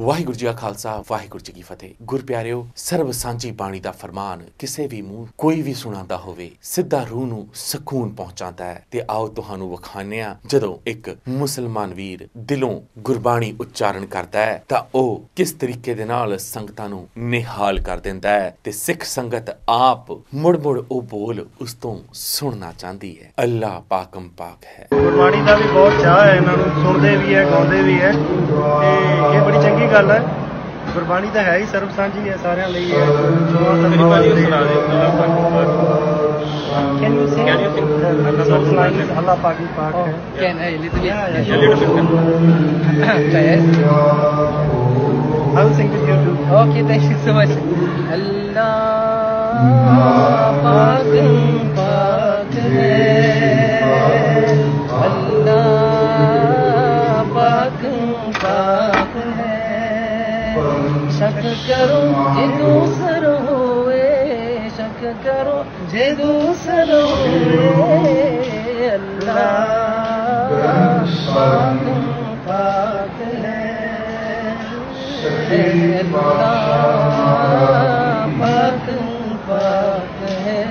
ਵਾਹਿਗੁਰੂ ਜੀ ਕਾ ਖਾਲਸਾ, ਵਾਹਿਗੁਰੂ ਜੀ ਕੀ ਫਤਿਹ। ਗੁਰ ਪਿਆਰਿਓ, ਸਰਬ ਸਾਂਝੀ ਬਾਣੀ ਦਾ ਫਰਮਾਨ, ਕਿਸੇ ਵੀ ਮੂੰਹ ਕੋਈ ਵੀ ਸੁਣਾਉਂਦਾ ਹੋਵੇ, ਸਿੱਧਾ ਰੂਹ ਨੂੰ ਸਕੂਨ ਪਹੁੰਚਾਉਂਦਾ ਹੈ। ਤੇ ਆਓ ਤੁਹਾਨੂੰ ਵਿਖਾਉਂਦੇ ਹਾਂ, ਜਦੋਂ ਇੱਕ ਮੁਸਲਮਾਨ ਵੀਰ ਦਿਲੋਂ ਗੁਰਬਾਣੀ ਉਚਾਰਨ ਕਰਦਾ ਹੈ, ਤਾਂ ਉਹ ਕਿਸ ਤਰੀਕੇ ਦੇ ਨਾਲ ਸੰਗਤਾਂ ਨੂੰ ਨਿਹਾਲ ਕਰ ਦਿੰਦਾ ਹੈ ਤੇ ਸਿੱਖ ਸੰਗਤ ਆਪ ਮੁੜ-ਮੁੜ ਉਹ ਬੋਲ ਉਸ ਤੋਂ ਸੁਣਨਾ ਚਾਹੁੰਦੀ ਹੈ। ਅੱਲਾ ਪਾਕਮ ਪਾਕ ਹੈ। ਗੁਰਬਾਣੀ ਦਾ ਵੀ ਬਹੁਤ ਚਾਹ ਹੈ, ਇਹਨਾਂ ਨੂੰ ਸੁਣਦੇ ਵੀ ਹੈ, ਗਾਉਂਦੇ ਵੀ ਹੈ। ਤੇ ਇਹ ਬੜੀ ਚੰਗੀ ਦੀ ਗੱਲ ਹੈ ਗੁਰਬਾਣੀ ਤਾਂ ਹੈ ਹੀ ਸਰਬ ਸਾਂਝੀ ਹੈ ਸਾਰਿਆਂ ਲਈ ਹੈ Can you sing? Can you sing? The first line is Allah Paki Pak. Oh, can I little bit? Yeah, yeah. A little bit. yes. I will sing with you too. Okay, thank you so much. Allah Pak Pak hai. Allah Pak Pak hai. शक करो जे दूसर होए शक करो जे दूसर होए अल्लाह पाक पाक है अल्लाह पाक पाक है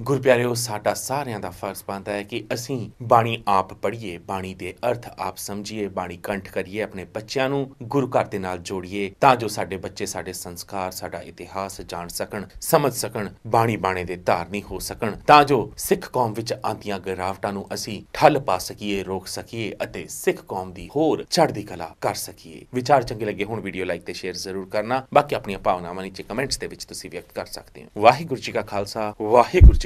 ਗੁਰਪਿਆਰਿਓ, ਸਾਡਾ ਸਾਰਿਆਂ ਦਾ ਫਰਜ਼ ਬਣਦਾ ਹੈ ਕਿ ਅਸੀਂ ਬਾਣੀ ਆਪ ਪੜ੍ਹੀਏ, ਬਾਣੀ ਦੇ ਅਰਥ ਆਪ ਸਮਝੀਏ, ਬਾਣੀ ਕੰਠ ਕਰੀਏ, ਆਪਣੇ ਬੱਚਿਆਂ ਨੂੰ ਗੁਰੂ ਘਰ ਦੇ ਨਾਲ ਜੋੜੀਏ, ਤਾਂ ਜੋ ਸਾਡੇ ਬੱਚੇ ਸਾਡੇ ਸੰਸਕਾਰ, ਸਾਡਾ ਇਤਿਹਾਸ ਜਾਣ ਸਕਣ, ਸਮਝ ਸਕਣ, ਬਾਣੀ ਬਾਣੇ ਦੇ ਧਾਰਨੀ ਹੋ ਸਕਣ, ਤਾਂ ਜੋ ਸਿੱਖ ਕੌਮ ਵਿੱਚ ਆਂਦੀਆਂ ਗਿਰਾਵਟਾਂ ਨੂੰ ਅਸੀਂ ਠੱਲ ਪਾ ਸਕੀਏ, ਰੋਕ ਸਕੀਏ ਅਤੇ ਸਿੱਖ ਕੌਮ ਦੀ ਹੋਰ ਚੜ੍ਹਦੀ ਕਲਾ ਕਰ ਸਕੀਏ। ਵਿਚਾਰ ਚੰਗੇ ਲੱਗੇ ਹੁਣ, ਵੀਡੀਓ ਲਾਈਕ ਤੇ ਸ਼ੇਅਰ ਜ਼ਰੂਰ ਕਰਨਾ। ਬਾਕੀ ਆਪਣੀਆਂ ਭਾਵਨਾਵਾਂ ਨੀਚੇ ਕਮੈਂਟਸ ਦੇ ਵਿੱਚ ਤੁਸੀਂ ਵਿਅਕਤ ਕਰ ਸਕਦੇ ਹੋ। ਵਾਹਿਗੁਰੂ ਜੀ ਕਾ ਖਾਲਸਾ, ਵਾਹਿਗੁਰੂ